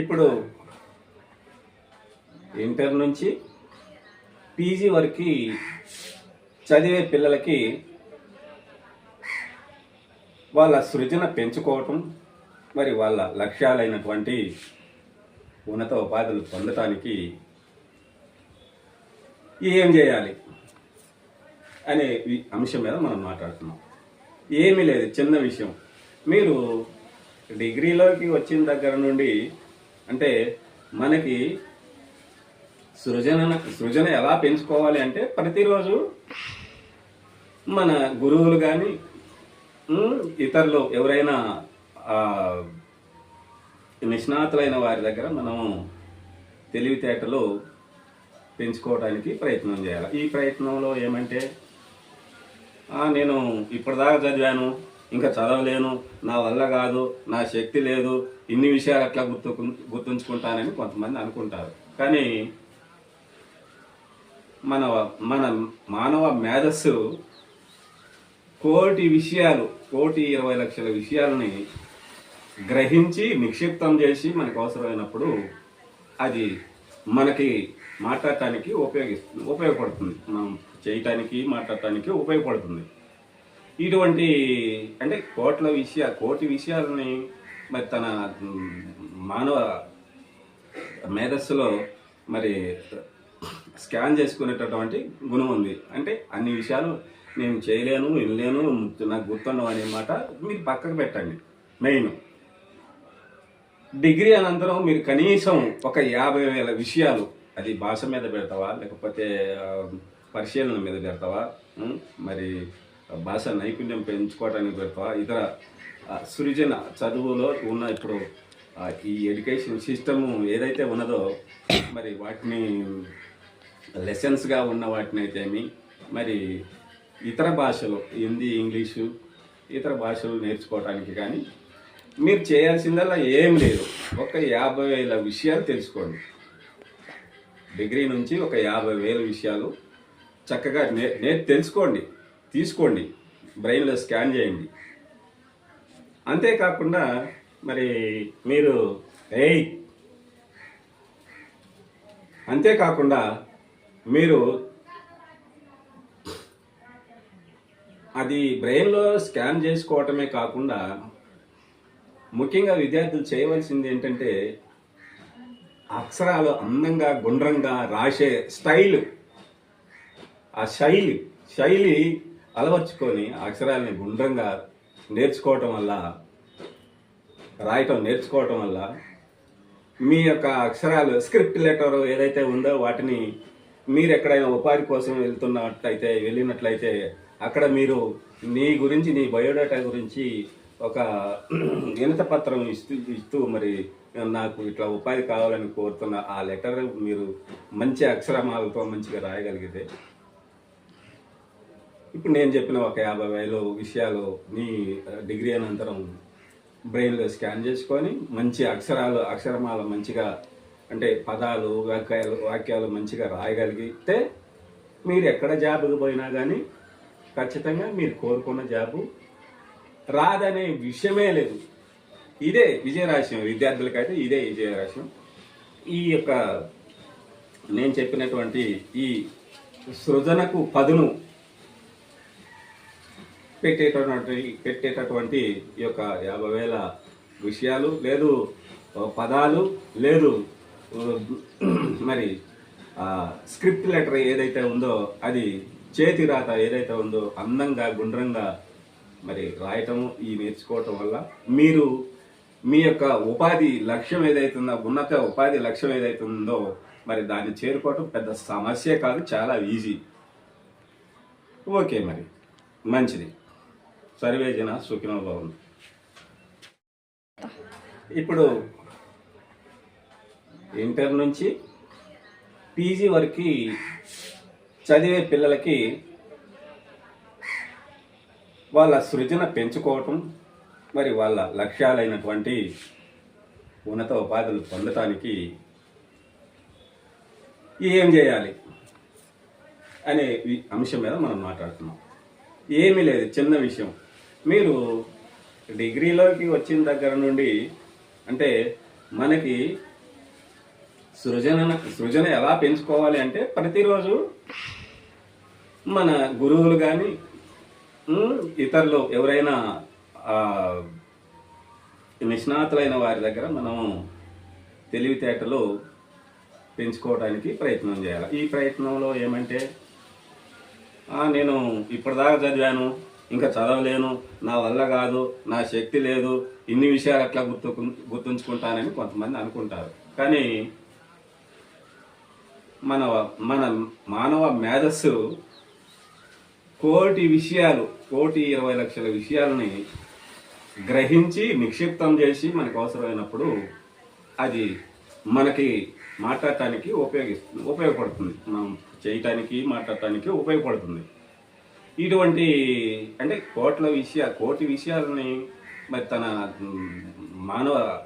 ఇప్పుడు ఇంటర్ నుంచి పీజీ వరకు చదివే పిల్లలకి వాళ్ళ సృజన పెంచుకోవటం మరి వాళ్ళ లక్ష్యాలైనటువంటి ఉన్నత ఉపాధులు పొందటానికి ఏం చేయాలి అనే అంశం మీద మనం మాట్లాడుతున్నాం. ఏమీ లేదు చిన్న విషయం. మీరు డిగ్రీలోకి వచ్చిన దగ్గర నుండి అంటే మనకి సృజన సృజన ఎలా పెంచుకోవాలి అంటే ప్రతిరోజు మన గురువులు కానీ ఇతరులు ఎవరైనా నిష్ణాతులైన వారి దగ్గర మనము తెలివితేటలు పెంచుకోవడానికి ప్రయత్నం చేయాలి. ఈ ప్రయత్నంలో ఏమంటే నేను ఇప్పటిదాకా చదివాను. ఇంకా చదవలేను నా వల్ల కాదు నా శక్తి లేదు ఇన్ని విషయాలు అట్లా గుర్తు గుర్తుంచుకుంటానని కొంతమంది అనుకుంటారు. కానీ మన మన మానవ మేధస్సు కోటి విషయాలు కోటి ఇరవై లక్షల విషయాలని గ్రహించి నిక్షిప్తం చేసి మనకు అవసరమైనప్పుడు అది మనకి మాట్లాడటానికి ఉపయోగిస్తుంది ఉపయోగపడుతుంది. మనం చేయటానికి మాట్లాడటానికి ఉపయోగపడుతుంది. ఇటువంటి అంటే కోట్ల విషయ కోటి విషయాలని మరి తన మానవ మేధస్సులో మరి స్కాన్ చేసుకునేటటువంటి గుణం ఉంది. అంటే అన్ని విషయాలు నేను చేయలేను వినలేను నాకు గుర్తుండవు అనే మాట మీరు పక్కకు పెట్టండి. మెయిన్. డిగ్రీ అనంతరం మీరు కనీసం ఒక యాభై వేల విషయాలు అది భాష మీద పెడతావా? లేకపోతే పరిశీలన మీద పెడతావా? మరి భాష నైపుణ్యం పెంచుకోవడానికి తప్ప ఇతర సృజన చదువులో ఉన్న ఇప్పుడు ఈ ఎడ్యుకేషన్ సిస్టమ్ ఏదైతే ఉన్నదో మరి వాటిని లెసన్స్గా ఉన్న వాటిని అయితేమి మరి ఇతర భాషలు హిందీ ఇంగ్లీషు ఇతర భాషలు నేర్చుకోవటానికి కానీ మీరు చేయాల్సిందల్లా ఏం లేదు. ఒక యాభై వేల విషయాలు తెలుసుకోండి. డిగ్రీ నుంచి ఒక యాభై వేల విషయాలు చక్కగా నే నే తెలుసుకోండి. తీసుకోండి. బ్రెయిన్లో స్కాన్ చేయండి. అంతేకాకుండా మరి మీరు ఏయ్! అంతేకాకుండా మీరు అది బ్రెయిన్లో స్కాన్ చేసుకోవటమే కాకుండా ముఖ్యంగా విద్యార్థులు చేయవలసింది ఏంటంటే అక్షరాలు అందంగా గుండ్రంగా రాసే స్టైల్. ఆ శైలి శైలి అలవర్చుకొని అక్షరాలని గుండ్రంగా నేర్చుకోవటం వల్ల రాయటం నేర్చుకోవటం వల్ల మీ యొక్క అక్షరాలు స్క్రిప్ట్ లెటర్ ఏదైతే ఉందో వాటిని మీరు ఎక్కడైనా ఉపాధి కోసం వెళ్తున్నట్లయితే వెళ్ళినట్లయితే అక్కడ మీరు నీ గురించి నీ బయోడేటా గురించి ఒక వినత పత్రం ఇస్తూ ఇస్తూ మరి నాకు ఇట్లా ఉపాధి కావాలని కోరుతున్న ఆ లెటర్ మీరు మంచి అక్షరమాలతో మంచిగా రాయగలిగితే ఇప్పుడు నేను చెప్పిన ఒక యాభై వేలు విషయాలు నీ డిగ్రీ అనంతరం బ్రెయిన్లో స్కాన్ చేసుకొని మంచి అక్షరాలు అక్షరమాల మంచిగా అంటే పదాలు వాక్యాలు వాక్యాలు మంచిగా రాయగలిగితే మీరు ఎక్కడ జాబ్కి పోయినా కానీ ఖచ్చితంగా మీరు కోరుకున్న జాబు రాదనే విషయమే లేదు. ఇదే విజయరాశ్యం విద్యార్థులకైతే ఇదే విజయరాశ్యం ఈ యొక్క నేను చెప్పినటువంటి ఈ సృజనకు పదును పెట్టేటటువంటి పెట్టేటటువంటి ఈ యొక్క యాభై వేల విషయాలు లేదు పదాలు లేదు మరి స్క్రిప్ట్ లెటర్ ఏదైతే ఉందో అది చేతి రాత ఏదైతే ఉందో అందంగా గుండ్రంగా మరి రాయటము ఈ నేర్చుకోవటం వల్ల మీరు మీ యొక్క ఉపాధి లక్ష్యం ఏదైతుందో ఉన్నత ఉపాధి లక్ష్యం ఏదైతే ఉందో మరి దాన్ని చేరుకోవటం పెద్ద సమస్య కాదు చాలా ఈజీ. ఓకే మరి మంచిది. సర్వేజన సుఖినో బాగుంది ఇప్పుడు ఇంటర్ నుంచి పీజీ వరకు చదివే పిల్లలకి వాళ్ళ సృజన పెంచుకోవటం మరి వాళ్ళ లక్ష్యాలైనటువంటి ఉన్నత ఉపాధులు పొందటానికి ఏం చేయాలి అనే అంశం మీద మనం మాట్లాడుతున్నాం. ఏమీ లేదు చిన్న విషయం. మీరు డిగ్రీలోకి వచ్చిన దగ్గర నుండి అంటే మనకి సృజన సృజన ఎలా పెంచుకోవాలి అంటే ప్రతిరోజు మన గురువులు కానీ ఇతరులు ఎవరైనా నిష్ణాతులైన వారి దగ్గర మనం తెలివితేటలు పెంచుకోవడానికి ప్రయత్నం చేయాలి. ఈ ప్రయత్నంలో ఏమంటే నేను ఇప్పటిదాకా చదివాను. ఇంకా చదవలేను నా వల్ల కాదు నా శక్తి లేదు ఇన్ని విషయాలు ఎట్లా గుర్తు గుర్తుంచుకుంటానని కొంతమంది అనుకుంటారు. కానీ మన మన మానవ మేధస్సు కోటి విషయాలు కోటి ఇరవై లక్షల విషయాలని గ్రహించి నిక్షిప్తం చేసి మనకు అవసరమైనప్పుడు అది మనకి మాట్లాడటానికి ఉపయోగిస్తుంది ఉపయోగపడుతుంది. మనం చేయటానికి మాట్లాడటానికి ఉపయోగపడుతుంది. ఇటువంటి అంటే కోట్ల విషయ కోటి విషయాలని మరి తన మానవ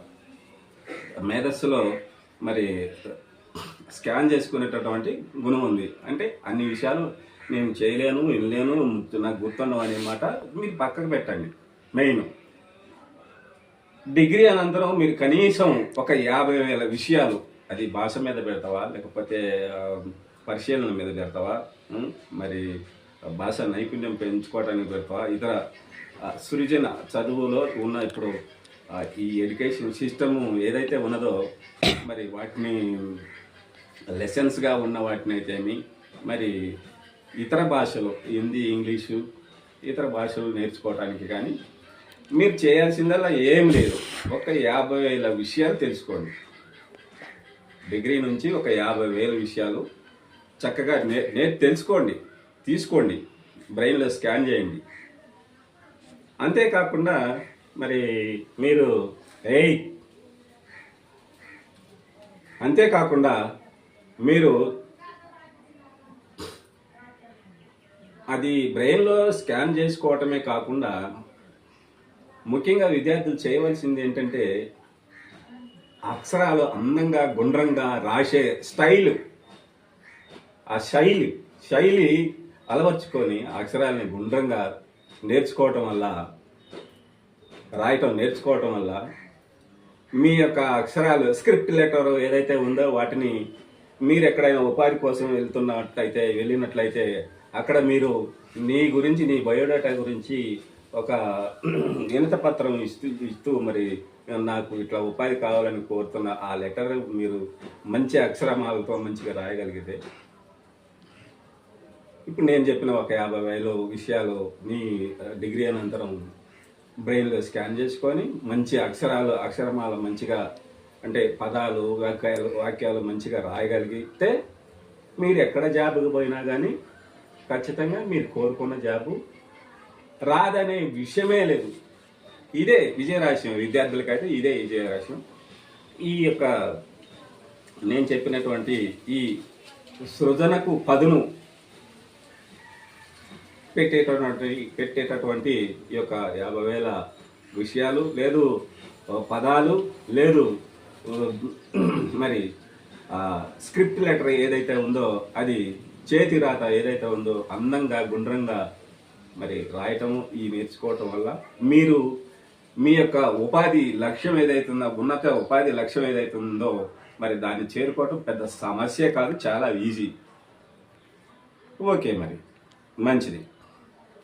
మేధస్సులో మరి స్కాన్ చేసుకునేటటువంటి గుణం ఉంది. అంటే అన్ని విషయాలు నేను చేయలేను వినలేను నాకు గుర్తుండవు అనే మాట మీరు పక్కకు పెట్టండి. మెయిన్. డిగ్రీ అనంతరం మీరు కనీసం ఒక యాభై వేల విషయాలు అది భాష మీద పెడతావా? లేకపోతే పరిశీలన మీద పెడతావా? మరి భాష నైపుణ్యం పెంచుకోవడానికి తప్ప ఇతర సృజన చదువులో ఉన్న ఇప్పుడు ఈ ఎడ్యుకేషన్ సిస్టమ్ ఏదైతే ఉన్నదో మరి వాటిని లెసన్స్గా ఉన్న వాటిని అయితేమి మరి ఇతర భాషలు హిందీ ఇంగ్లీషు ఇతర భాషలు నేర్చుకోవటానికి కానీ మీరు చేయాల్సిందల్లా ఏం లేదు. ఒక యాభై వేల విషయాలు తెలుసుకోండి. డిగ్రీ నుంచి ఒక యాభై వేల విషయాలు చక్కగా నే నేర్ తెలుసుకోండి. తీసుకోండి. బ్రెయిన్లో స్కాన్ చేయండి. అంతేకాకుండా మరి మీరు ఏయ్! అంతేకాకుండా మీరు అది బ్రెయిన్లో స్కాన్ చేసుకోవటమే కాకుండా ముఖ్యంగా విద్యార్థులు చేయవలసింది ఏంటంటే అక్షరాలు అందంగా గుండ్రంగా రాసే స్టైల్. ఆ శైలి శైలి అలవర్చుకొని అక్షరాలని గుండ్రంగా నేర్చుకోవటం వల్ల రాయటం నేర్చుకోవటం వల్ల మీ యొక్క అక్షరాలు స్క్రిప్ట్ లెటర్ ఏదైతే ఉందో వాటిని మీరు ఎక్కడైనా ఉపాధి కోసం వెళ్తున్నట్లయితే వెళ్ళినట్లయితే అక్కడ మీరు నీ గురించి నీ బయోడేటా గురించి ఒక వినత పత్రం ఇస్తూ ఇస్తూ మరి నాకు ఇట్లా ఉపాధి కావాలని కోరుతున్న ఆ లెటర్ మీరు మంచి అక్షరమాలతో మంచిగా రాయగలిగితే ఇప్పుడు నేను చెప్పిన ఒక యాభై వేలు విషయాలు మీ డిగ్రీ అనంతరం బ్రెయిన్లో స్కాన్ చేసుకొని మంచి అక్షరాలు అక్షరమాల మంచిగా అంటే పదాలు వాక్యాలు వాక్యాలు మంచిగా రాయగలిగితే మీరు ఎక్కడ జాబ్కి పోయినా కానీ ఖచ్చితంగా మీరు కోరుకున్న జాబు రాదనే విషయమే లేదు. ఇదే విజయరాశ్యం విద్యార్థులకైతే ఇదే విజయరాశ్యం ఈ యొక్క నేను చెప్పినటువంటి ఈ సృజనకు పదును పెట్టేటటువంటి పెట్టేటటువంటి ఈ యొక్క యాభై వేల విషయాలు లేదు పదాలు లేదు. మరి స్క్రిప్ట్ లెటర్ ఏదైతే ఉందో అది చేతి రాత ఏదైతే ఉందో అందంగా గుండ్రంగా మరి రాయటము ఈ నేర్చుకోవటం వల్ల మీరు మీ యొక్క ఉపాధి లక్ష్యం ఏదైతుందో ఉన్నత ఉపాధి లక్ష్యం ఏదైతే ఉందో మరి దాన్ని చేరుకోవటం పెద్ద సమస్య కాదు చాలా ఈజీ ఓకే మరి మంచిది.